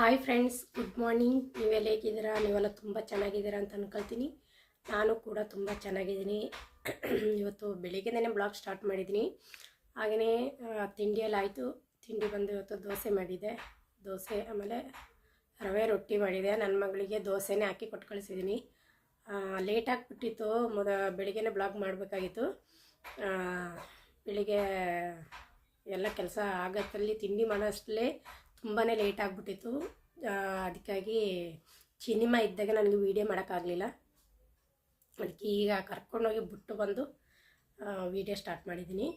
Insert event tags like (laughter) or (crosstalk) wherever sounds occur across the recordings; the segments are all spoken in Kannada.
ಹಾಯ್ ಫ್ರೆಂಡ್ಸ್ ಗುಡ್ ಮಾರ್ನಿಂಗ್ ನೀವೆಲ್ಲ ಹೇಗಿದ್ದೀರಾ? ನೀವೆಲ್ಲ ತುಂಬ ಚೆನ್ನಾಗಿದ್ದೀರಾ ಅಂತ ಅನ್ಕೊಳ್ತೀನಿ. ನಾನು ಕೂಡ ತುಂಬ ಚೆನ್ನಾಗಿದ್ದೀನಿ. ಇವತ್ತು ಬೆಳಿಗ್ಗೆನೇ ಬ್ಲಾಗ್ ಸ್ಟಾರ್ಟ್ ಮಾಡಿದ್ದೀನಿ. ಹಾಗೆಯೇ ತಿಂಡಿಯಲ್ಲಿ ಆಯಿತು. ತಿಂಡಿ ಬಂದು ಇವತ್ತು ದೋಸೆ ಮಾಡಿದ್ದೆ ದೋಸೆ ಆಮೇಲೆ ರವೆ ರೊಟ್ಟಿ ಮಾಡಿದೆ. ನನ್ನ ಮಗಳಿಗೆ ದೋಸೆನೇ ಹಾಕಿ ಕೊಟ್ಟು ಕಳಿಸಿದ್ದೀನಿ ಲೇಟ್ ಆಗಿಬಿಟ್ಟಿತ್ತು. ಮೊದ ಬೆಳಿಗ್ಗೆನೇ ಬ್ಲಾಗ್ ಮಾಡಬೇಕಾಗಿತ್ತು. ಬೆಳಿಗ್ಗೆ ಎಲ್ಲ ಕೆಲಸ ಆಗತ್ತಲ್ಲಿ, ತಿಂಡಿ ಮಾಡೋಷ್ಟರಲ್ಲೇ ತುಂಬಾ ಲೇಟ್ ಆಗಿಬಿಟ್ಟಿತ್ತು. ಅದಕ್ಕಾಗಿ ಸಿನಿಮಾ ಇದ್ದಾಗ ನನಗೆ ವೀಡಿಯೋ ಮಾಡೋಕ್ಕಾಗಲಿಲ್ಲ. ಅದಕ್ಕೆ ಈಗ ಕರ್ಕೊಂಡೋಗಿ ಬಿಟ್ಟು ಬಂದು ವೀಡಿಯೋ ಸ್ಟಾರ್ಟ್ ಮಾಡಿದ್ದೀನಿ.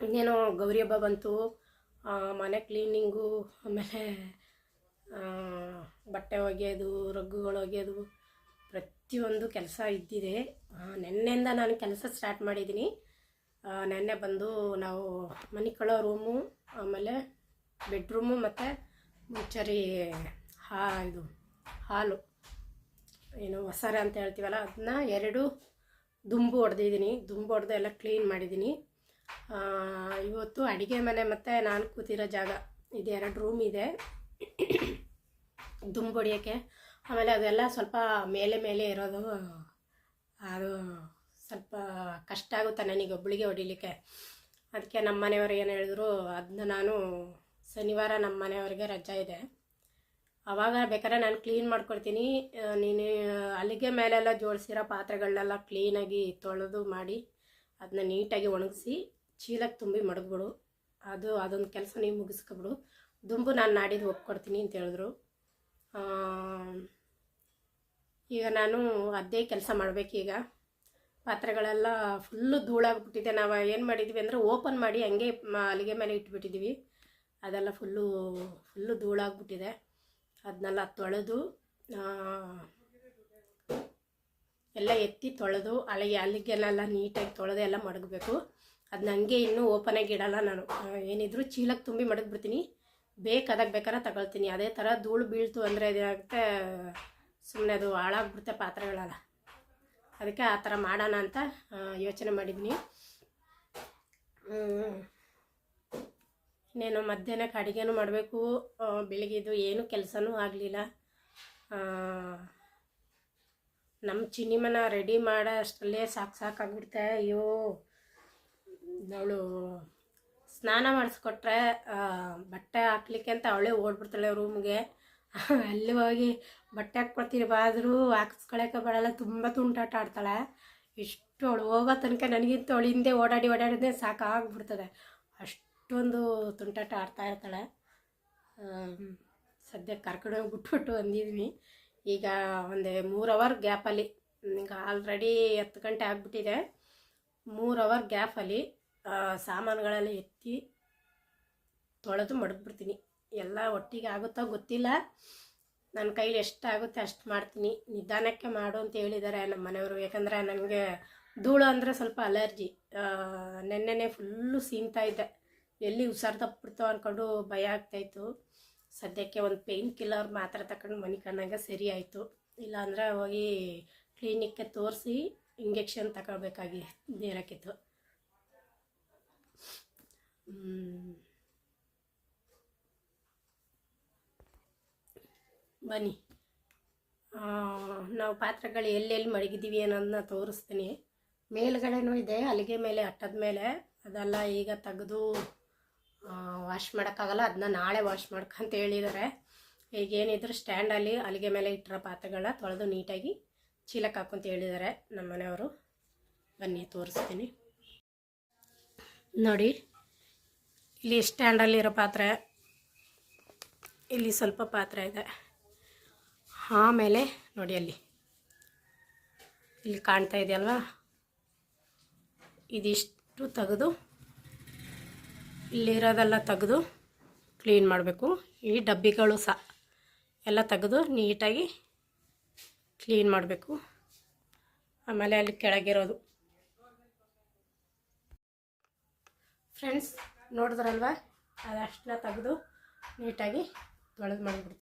ಇನ್ನೇನೋ ಗೌರಿ ಹಬ್ಬ ಬಂತು. ಮನೆ ಕ್ಲೀನಿಂಗು ಆಮೇಲೆ ಬಟ್ಟೆ ಒಗೆಯೋದು, ರಗ್ಗುಗಳು ಒಗೆಯೋದು, ಪ್ರತಿಯೊಂದು ಕೆಲಸ ಇದ್ದಿದೆ. ನಿನ್ನೆಯಿಂದ ನಾನು ಕೆಲಸ ಸ್ಟಾರ್ಟ್ ಮಾಡಿದ್ದೀನಿ. ನೆನ್ನೆ ಬಂದು ನಾವು ಮನೆ ಕಳೋ ರೂಮು, ಆಮೇಲೆ ಬೆಡ್ರೂಮು ಮತ್ತು ಮುಂಚರಿ ಹಾ, ಇದು ಹಾಲು. ಏನು ಹೊಸರೆ ಅಂತ ಹೇಳ್ತೀವಲ್ಲ, ಅದನ್ನ ಎರಡು ದುಂಬು ಹೊಡೆದಿದ್ದೀನಿ ದುಂಬು ಹೊಡೆದು ಎಲ್ಲ ಕ್ಲೀನ್ ಮಾಡಿದ್ದೀನಿ. ಇವತ್ತು ಅಡುಗೆ ಮನೆ ಮತ್ತು ನಾನು ಕೂತಿರೋ ಜಾಗ, ಇದು ಎರಡು ರೂಮ್ ಇದೆ. ದುಂಬು ಹೊಡಿಯೋಕ್ಕೆ. ಆಮೇಲೆ ಅದೆಲ್ಲ ಸ್ವಲ್ಪ ಮೇಲೆ ಮೇಲೆ ಇರೋದು, ಅದು ಸ್ವಲ್ಪ ಕಷ್ಟ ಆಗುತ್ತೆ ನನಗೆ ಒಬ್ಬಳಿಗೆ ಹೊಡಿಲಿಕ್ಕೆ. ಅದಕ್ಕೆ ನಮ್ಮ ಮನೆಯವರು ಏನು ಹೇಳಿದ್ರು ಅದನ್ನ ನಾನು ಶನಿವಾರ ನಮ್ಮ ಮನೆಯವ್ರಿಗೆ ರಜಾ ಇದೆ. ಆವಾಗ ಬೇಕಾದ್ರೆ ನಾನು ಕ್ಲೀನ್ ಮಾಡ್ಕೊಡ್ತೀನಿ. ನೀನು, ಅಲ್ಲಿಗೆ ಮೇಲೆಲ್ಲ ಜೋಡಿಸಿರೋ ಪಾತ್ರೆಗಳನ್ನೆಲ್ಲ ಕ್ಲೀನಾಗಿ ತೊಳೆದು ಮಾಡಿ ಅದನ್ನ ನೀಟಾಗಿ ಒಣಗಿಸಿ ಚೀಲಕ್ಕೆ ತುಂಬಿ ಮಡಗ್ಬಿಡು. ಅದು, ಅದೊಂದು ಕೆಲಸ ನೀವು ಮುಗಿಸ್ಕೊಬಿಡು. ದುಂಬು ನಾನು ನಾಡಿದ್ದು ಒಪ್ಕೊಡ್ತೀನಿ ಅಂತ ಹೇಳಿದ್ರು. ಈಗ ನಾನು ಅದೇ ಕೆಲಸ ಮಾಡಬೇಕೀಗ. ಪಾತ್ರೆಗಳೆಲ್ಲ ಫುಲ್ಲು ಧೂಳಾಗ್ಬಿಟ್ಟಿದೆ ನಾವು ಏನು ಮಾಡಿದ್ವಿ ಅಂದರೆ ಓಪನ್ ಮಾಡಿ ಹಂಗೆ ಅಲ್ಲಿಗೆ ಮೇಲೆ ಇಟ್ಬಿಟ್ಟಿದ್ದೀವಿ ಅದೆಲ್ಲ ಫುಲ್ಲು ಫುಲ್ಲು ಧೂಳಾಗ್ಬಿಟ್ಟಿದೆ ಅದನ್ನೆಲ್ಲ ತೊಳೆದು ಎಲ್ಲ ಎತ್ತಿ ತೊಳೆದು, ಅಲ್ಲಿಗೆ ಅಲ್ಲಿಗೆಲ್ಲ ನೀಟಾಗಿ ತೊಳೆದು ಎಲ್ಲ ಮಡಗಬೇಕು. ಅದನ್ನ ಹಂಗೆ ಇನ್ನೂ ಓಪನಾಗಿ ಇಡಲ್ಲ ನಾನು. ಏನಿದ್ರು ಚೀಲಕ್ಕೆ ತುಂಬಿ ಮಡಗ್ಬಿಡ್ತೀನಿ. ಬೇಕಾದಾಗ ಬೇಕಾದ್ರೆ ತಗೊಳ್ತೀನಿ. ಅದೇ ಥರ ಧೂಳು ಬೀಳ್ತು ಅಂದರೆ ಇದಾಗುತ್ತೆ ಸುಮ್ಮನೆ ಅದು ಹಾಳಾಗ್ಬಿಡುತ್ತೆ ಪಾತ್ರೆಗಳೆಲ್ಲ. ಅದಕ್ಕೆ ಆ ಥರ ಮಾಡೋಣ ಅಂತ ಯೋಚನೆ ಮಾಡಿದ್ದೀನಿ. ಇನ್ನೇನು ಮಧ್ಯಾಹ್ನಕ್ಕೆ ಅಡುಗೆನೂ ಮಾಡಬೇಕು. ಬೆಳಿಗ್ಗೆದು ಏನೂ ಕೆಲಸನೂ ಆಗಲಿಲ್ಲ. ನಮ್ಮ ಚಿನ್ನಿಮನ ರೆಡಿ ಮಾಡೋ ಅಷ್ಟರಲ್ಲೇ ಸಾಕು ಸಾಕಾಗ್ಬಿಡ್ತೆ. ಅಯ್ಯೋ, ಅವಳು ಸ್ನಾನ ಮಾಡಿಸ್ಕೊಟ್ರೆ ಬಟ್ಟೆ ಹಾಕ್ಲಿಕ್ಕೆ ಅಂತ ಅವಳೇ ಓಡ್ಬಿಡ್ತಾಳೆ ರೂಮ್ಗೆ (laughs) ಅಲ್ಲಿ ಹೋಗಿ ಬಟ್ಟೆ ಹಾಕ್ಕೊಡ್ತೀನಿ ಬಾದರೂ ಹಾಕಿಸ್ಕೊಳಕ್ಕೆ ಬರಲ್ಲ, ತುಂಬ ತುಂಟಾಟ ಆಡ್ತಾಳೆ. ಇಷ್ಟು ಅವಳು ಹೋಗೋ ತನಕ ನನಗಿಂತ ಅವಳು ಹಿಂದೆ ಓಡಾಡಿ ಓಡಾಡಿದ್ರೆ ಸಾಕಾಗ್ಬಿಡ್ತದೆ. ಅಷ್ಟೊಂದು ತುಂಟಾಟ ಆಡ್ತಾ ಇರ್ತಾಳೆ. ಸದ್ಯಕ್ಕೆ ಸದ್ಯ ಕರ್ಕೊಂಡೋಗಿ ಬಿಟ್ಬಿಟ್ಟು ಬಂದಿದ್ವಿ. ಈಗ ಒಂದು ಮೂರು ಅವರ್ ಗ್ಯಾಪಲ್ಲಿ ಈಗ ಆಲ್ರೆಡಿ ಹತ್ತು ಗಂಟೆ ಆಗಿಬಿಟ್ಟಿದೆ. ಮೂರು ಅವರ್ ಗ್ಯಾಪಲ್ಲಿ ಸಾಮಾನುಗಳೆಲ್ಲ ಎತ್ತಿ ತೊಳೆದು ಮಡಗ್ಬಿಡ್ತೀನಿ. ಎಲ್ಲ ಒಟ್ಟಿಗೆ ಆಗುತ್ತೋ ಗೊತ್ತಿಲ್ಲ. ನನ್ನ ಕೈಲಿ ಎಷ್ಟಾಗುತ್ತೆ ಅಷ್ಟು ಮಾಡ್ತೀನಿ. ನಿಧಾನಕ್ಕೆ ಮಾಡು ಅಂತ ಹೇಳಿದ್ದಾರೆ ನಮ್ಮ ಮನೆಯವರು. ಯಾಕಂದರೆ ನನಗೆ ಧೂಳು ಅಂದರೆ ಸ್ವಲ್ಪ ಅಲರ್ಜಿ. ನೆನ್ನೆನೆ ಫುಲ್ಲು ಸೀನ್ತಾ ಇದ್ದೆ. ಎಲ್ಲಿ ಹುಷಾರು ತಪ್ಪಿಬಿಡ್ತೋ ಅಂದ್ಕೊಂಡು ಭಯ ಆಗ್ತಾಯಿತ್ತು ಸದ್ಯಕ್ಕೆ ಒಂದು ಪೇಯ್ನ್ ಕಿಲ್ಲರ್ ಮಾತ್ರ ತಗೊಂಡು ಮನೆ ಕಣ್ಣಾಗ ಸರಿ ಆಯಿತು. ಇಲ್ಲಾಂದರೆ ಹೋಗಿ ಕ್ಲಿನಿಕ್ಗೆ ತೋರಿಸಿ ಇಂಜೆಕ್ಷನ್ ತಗೊಳ್ಬೇಕಾಗಿ ನೇರಕ್ಕಿತ್ತು ಬನ್ನಿ. ನಾವು ಪಾತ್ರೆಗಳು ಎಲ್ಲೆಲ್ಲಿ ಮಡಗಿದ್ದೀವಿ ಅನ್ನೋದನ್ನ ತೋರಿಸ್ತೀನಿ. ಮೇಲ್ಗಡೆನೂ ಇದೆ, ಅಲ್ಲಿಗೆ ಮೇಲೆ ಅಟ್ಟದ ಮೇಲೆ. ಅದೆಲ್ಲ ಈಗ ತೆಗೆದು ವಾಶ್ ಮಾಡೋಕ್ಕಾಗಲ್ಲ ಅದನ್ನ ನಾಳೆ ವಾಶ್ ಮಾಡ್ಕಂತ ಹೇಳಿದ್ದಾರೆ. ಈಗ ಏನಿದ್ರು ಸ್ಟ್ಯಾಂಡಲ್ಲಿ ಅಲ್ಲಿಗೆ ಮೇಲೆ ಇಟ್ಟಿರೋ ಪಾತ್ರೆಗಳನ್ನ ತೊಳೆದು ನೀಟಾಗಿ ಚೀಲಕ್ಕೆ ಹಾಕೊಂತ ಹೇಳಿದ್ದಾರೆ ನಮ್ಮ ಮನೆಯವರು. ಬನ್ನಿ, ತೋರಿಸ್ತೀನಿ. ನೋಡಿ, ಇಲ್ಲಿ ಸ್ಟ್ಯಾಂಡಲ್ಲಿರೋ ಪಾತ್ರೆ, ಇಲ್ಲಿ ಸ್ವಲ್ಪ ಪಾತ್ರೆ ಇದೆ. ಆಮೇಲೆ ನೋಡಿ ಅಲ್ಲಿ. ಇಲ್ಲಿ ಕಾಣ್ತಾ ಇದೆಯಲ್ವಾ? ಇದಿಷ್ಟು ತೆಗೆದು ಇಲ್ಲಿರೋದೆಲ್ಲ ತೆಗೆದು ಕ್ಲೀನ್ ಮಾಡಬೇಕು. ಈ ಡಬ್ಬಿಗಳು ಸಹ ಎಲ್ಲ ತೆಗೆದು ನೀಟಾಗಿ ಕ್ಲೀನ್ ಮಾಡಬೇಕು. ಆಮೇಲೆ ಅಲ್ಲಿ ಕೆಳಗಿರೋದು. ಫ್ರೆಂಡ್ಸ್, ನೋಡಿದ್ರಲ್ವ? ಅದಷ್ಟನ್ನ ತೆಗೆದು ನೀಟಾಗಿ ತೊಳೆದು ಮಾಡಿಬಿಡ್ತೀನಿ.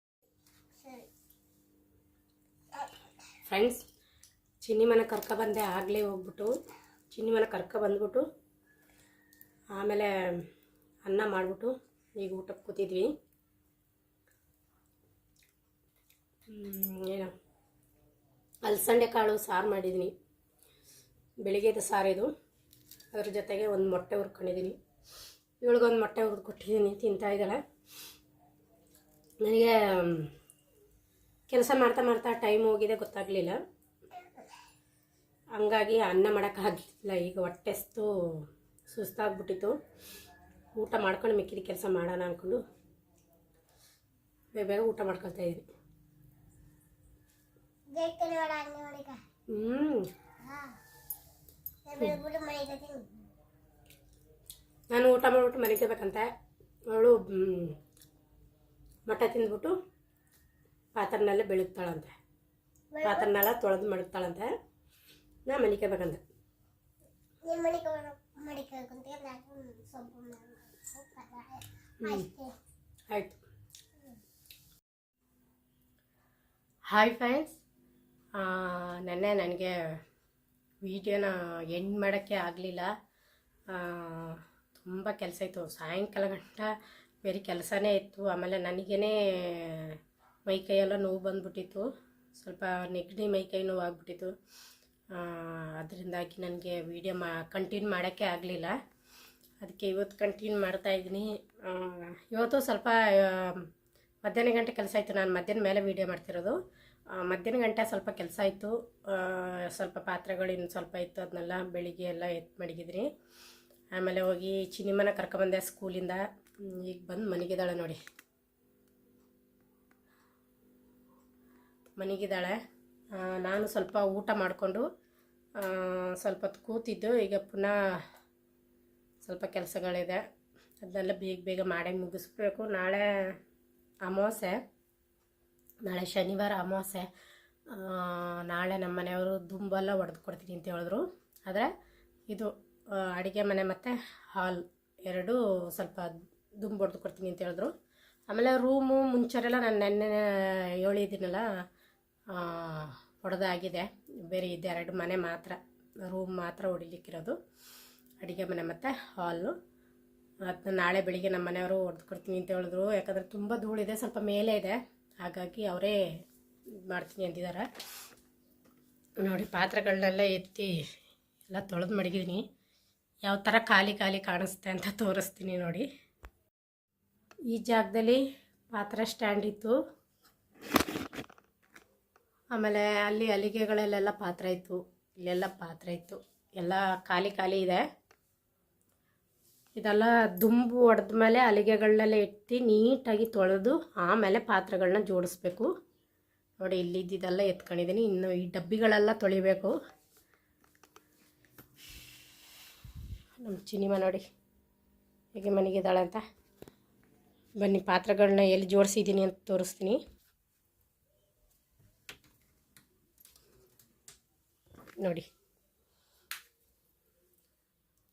ಫ್ರೆಂಡ್ಸ್ ಚಿನ್ನಿ ಮನೆ ಕರ್ಕ ಬಂದೆ ಆಗಲೇ ಹೋಗ್ಬಿಟ್ಟು, ಚಿನ್ನಿ ಮನೆ ಕರ್ಕ ಬಂದ್ಬಿಟ್ಟು ಆಮೇಲೆ ಅನ್ನ ಮಾಡಿಬಿಟ್ಟು ಈಗ ಊಟಕ್ಕೆ ಕೂತಿದ್ವಿ. ಏನು? ಅಲಸಂಡೆ ಕಾಳು, ಸಾರು ಮಾಡಿದ್ದೀನಿ ಬೆಳಿಗ್ಗೆದು ಸಾರು ಇದು. ಅದ್ರ ಜೊತೆಗೆ ಒಂದು ಮೊಟ್ಟೆ ಹುರ್ಕೊಂಡಿದ್ದೀನಿ ಇವಳಿಗೊಂದು ಮೊಟ್ಟೆ ಹುರಿದು ಕೊಟ್ಟಿದ್ದೀನಿ ತಿಂತಾ ಇದ್ದಾಳೆ. ನನಗೆ ಕೆಲಸ ಮಾಡ್ತಾ ಮಾಡ್ತಾ ಟೈಮ್ ಹೋಗಿದೆ, ಗೊತ್ತಾಗಲಿಲ್ಲ. ಹಂಗಾಗಿ ಅನ್ನ ಮಾಡೋಕ್ಕಾಗಲಿಲ್ಲ ಈಗ ಹೊಟ್ಟೆಸ್ತು ಸುಸ್ತಾಗ್ಬಿಟ್ಟಿತ್ತು. ಊಟ ಮಾಡ್ಕೊಂಡು ಮಿಕ್ಕಿದ ಕೆಲಸ ಮಾಡೋಣ ಅಂದ್ಕೊಂಡು ಬೇಗ ಬೇಗ ಊಟ ಮಾಡ್ಕೊಳ್ತಾ ಇದ್ದೀನಿ ಹ್ಞೂ ನಾನು ಊಟ ಮಾಡ್ಬಿಟ್ಟು ಮನೆಗಬೇಕಂತ ಅವಳು ಮೊಟ್ಟೆ ತಿಂದ್ಬಿಟ್ಟು ಪಾತ್ರನೆಲ್ಲ ಬೆಳಗ್ತಾಳಂತೆ. ಪಾತ್ರನೆಲ್ಲ ತೊಳೆದು ಮಡಗ್ತಾಳಂತೆ. ನಾ ಮನಿಕಬೇಕಂತ ಆಯಿತು. Hi friends. ನೆನ್ನೆ ನನಗೆ ವಿಡಿಯೋನ ಎಂಡ್ ಮಾಡೋಕ್ಕೆ ಆಗಲಿಲ್ಲ. ತುಂಬ ಕೆಲಸ ಇತ್ತು. ಸಾಯಂಕಾಲ ಗಂಟ ಬೇರೆ ಕೆಲಸನೇ ಇತ್ತು. ಆಮೇಲೆ ನನಗೇ ಮೈಕೈಯೆಲ್ಲ ನೋವು ಬಂದ್ಬಿಟ್ಟಿತ್ತು. ಸ್ವಲ್ಪ ನೆಗಡಿ ಮೈಕೈ ನೋವು ಆಗ್ಬಿಟ್ಟಿತ್ತು. ಅದರಿಂದಾಗಿ ನನಗೆ ವೀಡಿಯೋ ಮಾ ಕಂಟಿನ್ಯೂ ಮಾಡೋಕ್ಕೆ ಆಗಲಿಲ್ಲ. ಅದಕ್ಕೆ ಇವತ್ತು ಕಂಟಿನ್ಯೂ ಮಾಡ್ತಾ ಇದ್ದೀನಿ. ಇವತ್ತು ಸ್ವಲ್ಪ ಮಧ್ಯಾಹ್ನ ಗಂಟೆ ಕೆಲಸ ಆಯಿತು. ನಾನು ಮಧ್ಯಾಹ್ನ ಮೇಲೆ ವೀಡಿಯೋ ಮಾಡ್ತಿರೋದು. ಮಧ್ಯಾಹ್ನ ಗಂಟೆ ಸ್ವಲ್ಪ ಕೆಲಸ ಇತ್ತು ಸ್ವಲ್ಪ ಪಾತ್ರೆಗಳು ಇನ್ನು ಸ್ವಲ್ಪ ಇತ್ತು. ಅದನ್ನೆಲ್ಲ ಬೆಳಿಗ್ಗೆ ಎಲ್ಲ ಎತ್ತು ಮಡಗಿದ್ರಿ. ಆಮೇಲೆ ಹೋಗಿ ಚಿನಿಮನ ಕರ್ಕೊಂಬಂದೆ ಸ್ಕೂಲಿಂದ. ಈಗ ಬಂದು ಮನೆಗಿದ್ದಾಳೆ ನೋಡಿ. ಮನೆಗಿದ್ದಾಳೆ. ನಾನು ಸ್ವಲ್ಪ ಊಟ ಮಾಡಿಕೊಂಡು ಸ್ವಲ್ಪ ಹೊತ್ತು ಕೂತಿದ್ದು. ಈಗ ಪುನಃ ಸ್ವಲ್ಪ ಕೆಲಸಗಳಿದೆ. ಅದನ್ನೆಲ್ಲ ಬೇಗ ಬೇಗ ಮಾಡಿ ಮುಗಿಸ್ಬೇಕು. ನಾಳೆ ಅಮಾವಾಸ್ಯೆ. ನಾಳೆ ಶನಿವಾರ ಅಮಾವಾಸ್ಯೆ. ನಾಳೆ ನಮ್ಮ ಮನೆಯವರು ದುಂಬೆಲ್ಲ ಹೊಡೆದು ಕೊಡ್ತೀನಿ ಅಂತ ಹೇಳಿದ್ರು. ಆದರೆ ಇದು ಅಡುಗೆ ಮನೆ ಮತ್ತು ಹಾಲ್ ಎರಡೂ ಸ್ವಲ್ಪ ದುಂಬು ಹೊಡೆದು ಕೊಡ್ತೀನಿ ಅಂತ ಹೇಳಿದ್ರು. ಆಮೇಲೆ ರೂಮು ಮುಂಚೆಲ್ಲ ನಾನು ನೆನ್ನೆ ಹೇಳಿದ್ದೀನಲ್ಲ ಹೊಡೆದಾಗಿದೆ ಬೇರೆ ಇದೆ, ಎರಡು ಮನೆ ಮಾತ್ರ. ರೂಮ್ ಮಾತ್ರ ಹೊಡಿಲಿಕ್ಕಿರೋದು ಅಡುಗೆ ಮನೆ ಮತ್ತು ಹಾಲು ಅದನ್ನ ನಾಳೆ ಬೆಳಿಗ್ಗೆ ನಮ್ಮ ಮನೆಯವರು ಹೊಡೆದು ಕೊಡ್ತೀನಿ ಅಂತ ಹೇಳಿದ್ರು. ಯಾಕಂದರೆ ತುಂಬ ಧೂಳಿದೆ ಸ್ವಲ್ಪ ಮೇಲೆ ಇದೆ. ಹಾಗಾಗಿ ಅವರೇ ಮಾಡ್ತೀನಿ ಅಂದಿದ್ದಾರೆ. ನೋಡಿ ಪಾತ್ರೆಗಳನ್ನೆಲ್ಲ ಎತ್ತಿ ಎಲ್ಲ ತೊಳೆದು ಮಡಗಿದ್ದೀನಿ ಯಾವ ಥರ ಖಾಲಿ ಖಾಲಿ ಕಾಣಿಸುತ್ತೆ ಅಂತ ತೋರಿಸ್ತೀನಿ ನೋಡಿ. ಈ ಜಾಗದಲ್ಲಿ ಪಾತ್ರೆ ಸ್ಟ್ಯಾಂಡ್ ಇತ್ತು. ಆಮೇಲೆ ಅಲ್ಲಿ ಅಲಿಗೆಗಳಲ್ಲೆಲ್ಲ ಪಾತ್ರೆ ಇತ್ತು, ಇಲ್ಲೆಲ್ಲ ಪಾತ್ರೆ ಇತ್ತು. ಎಲ್ಲ ಖಾಲಿ ಖಾಲಿ ಇದೆ. ಇದೆಲ್ಲ ದುಂಬು ಹೊಡೆದ ಮೇಲೆ ಅಲಿಗೆಗಳನ್ನೆಲ್ಲ ಎತ್ತಿ ನೀಟಾಗಿ ತೊಳೆದು ಆಮೇಲೆ ಪಾತ್ರೆಗಳನ್ನ ಜೋಡಿಸ್ಬೇಕು. ನೋಡಿ ಇಲ್ಲಿದ್ದೆಲ್ಲ ಎತ್ಕೊಂಡಿದ್ದೀನಿ. ಇನ್ನು ಈ ಡಬ್ಬಿಗಳೆಲ್ಲ ತೊಳಿಬೇಕು. ನಮ್ಮ ಚಿನಿಮ ನೋಡಿ, ಹೇಗೆ ಮನೆಗಿದ್ದಾಳೆ ಅಂತ. ಬನ್ನಿ, ಪಾತ್ರೆಗಳನ್ನ ಎಲ್ಲಿ ಜೋಡಿಸಿದ್ದೀನಿ ಅಂತ ತೋರಿಸ್ತೀನಿ. ನೋಡಿ.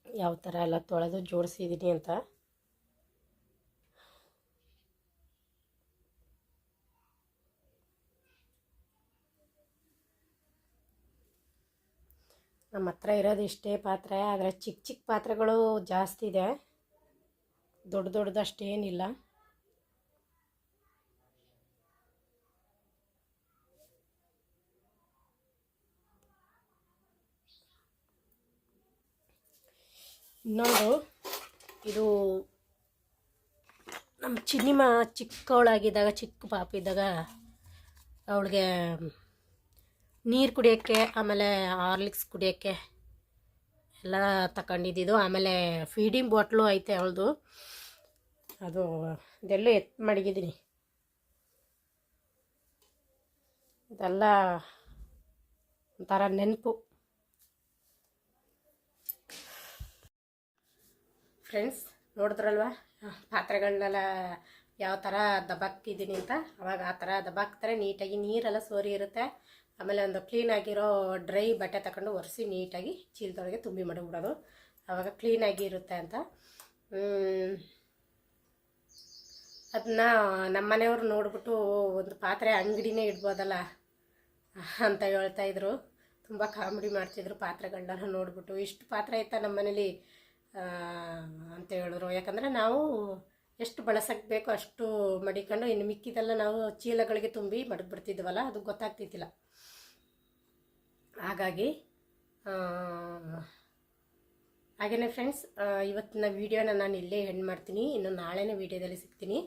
ಯಾವ ಥರ ಎಲ್ಲ ತೊಳೆದು ಜೋಡಿಸಿದ್ದೀನಿ ಅಂತ. ನಮ್ಮ ಹತ್ರ ಇರೋದು ಇಷ್ಟೇ ಪಾತ್ರೆ, ಆದರೆ ಚಿಕ್ಕ ಚಿಕ್ಕ ಪಾತ್ರೆಗಳು ಜಾಸ್ತಿ ಇದೆ. ದೊಡ್ಡ ದೊಡ್ಡದಷ್ಟೇನಿಲ್ಲ. ಇನ್ನೊಂದು, ಇದು ನಮ್ಮ ಚಿನ್ನಿಮ ಚಿಕ್ಕವಳಾಗಿದ್ದಾಗ, ಚಿಕ್ಕ ಪಾಪ ಇದ್ದಾಗ ಅವಳಿಗೆ ನೀರು ಕುಡಿಯೋಕ್ಕೆ, ಆಮೇಲೆ ಹಾರ್ಲಿಕ್ಸ್ ಕುಡಿಯೋಕ್ಕೆ ಎಲ್ಲ ತಗೊಂಡಿದ್ದು ಆಮೇಲೆ ಫೀಡಿಂಗ್ ಬಾಟ್ಲು ಐತೆ ಅವಳದು. ಅದು ಇದೆಲ್ಲ ಎತ್ ಮಡಗಿದ್ದೀನಿ. ಇದೆಲ್ಲ ಒಂಥರ ನೆನಪು. ಫ್ರೆಂಡ್ಸ್ ನೋಡಿದ್ರಲ್ವ? ಪಾತ್ರೆಗಳನ್ನೆಲ್ಲ ಯಾವ ಥರ ದಬಾಕ್ತಿದ್ದೀನಿ ಅಂತ? ಅವಾಗ ಆ ಥರ ದಬಾಕ್ತಾರೆ ನೀಟಾಗಿ ನೀರೆಲ್ಲ ಸೋರಿ ಇರುತ್ತೆ. ಆಮೇಲೆ ಒಂದು ಕ್ಲೀನಾಗಿರೋ ಡ್ರೈ ಬಟ್ಟೆ ತಗೊಂಡು ಒರೆಸಿ ನೀಟಾಗಿ ಚೀಲದೊಳಗೆ ತುಂಬಿ ಮಾಡಿಬಿಡೋದು. ಆವಾಗ ಕ್ಲೀನಾಗಿ ಇರುತ್ತೆ ಅಂತ. ಅದನ್ನ ನಮ್ಮ ಮನೆಯವ್ರು ನೋಡ್ಬಿಟ್ಟು ಒಂದು ಪಾತ್ರೆ ಅಂಗಡಿನೇ ಇಡ್ಬೋದಲ್ಲ? ಅಂತ ಹೇಳ್ತಾಯಿದ್ರು ತುಂಬ ಕಾಮಿಡಿ ಮಾಡ್ತಿದ್ರು ಪಾತ್ರೆಗಳನ್ನ ನೋಡ್ಬಿಟ್ಟು. ಇಷ್ಟು ಪಾತ್ರೆ ಆಯ್ತಾ ನಮ್ಮ ಮನೇಲಿ? ಆ, ಅಂತ ಹೇಳಿದ್ರು. ಯಾಕಂದರೆ ನಾವು ಎಷ್ಟು ಬಳಸಕ್ಕೆ ಬೇಕೋ ಅಷ್ಟು ಮಡಿಕೊಂಡು, ಇನ್ನು ಮಿಕ್ಕಿದೆಲ್ಲ ನಾವು ಚೀಲಗಳಿಗೆ ತುಂಬಿ ಮಡಗ್ಬಿಡ್ತಿದ್ವಲ್ಲ ಅದು ಗೊತ್ತಾಗ್ತಿದ್ದಿಲ್ಲ. ಹಾಗಾಗಿ ಹಾಗೆಯೇ ಫ್ರೆಂಡ್ಸ್ ಇವತ್ತಿನ ವೀಡಿಯೋನ ನಾನು ಇಲ್ಲೇ ಎಂಡ್ ಮಾಡ್ತೀನಿ. ಇನ್ನು ನಾಳೆನೇ ವೀಡಿಯೋದಲ್ಲಿ ಸಿಗ್ತೀನಿ.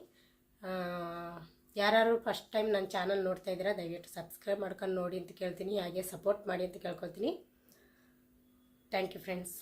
ಯಾರು ಫಸ್ಟ್ ಟೈಮ್ ನನ್ನ ಚಾನಲ್ ನೋಡ್ತಾ ಇದ್ದೀರಾ, ದಯವಿಟ್ಟು ಸಬ್ಸ್ಕ್ರೈಬ್ ಮಾಡ್ಕೊಂಡು ನೋಡಿ ಅಂತ ಕೇಳ್ತೀನಿ. ಹಾಗೆ ಸಪೋರ್ಟ್ ಮಾಡಿ ಅಂತ ಕೇಳ್ಕೊಳ್ತೀನಿ. Thank you friends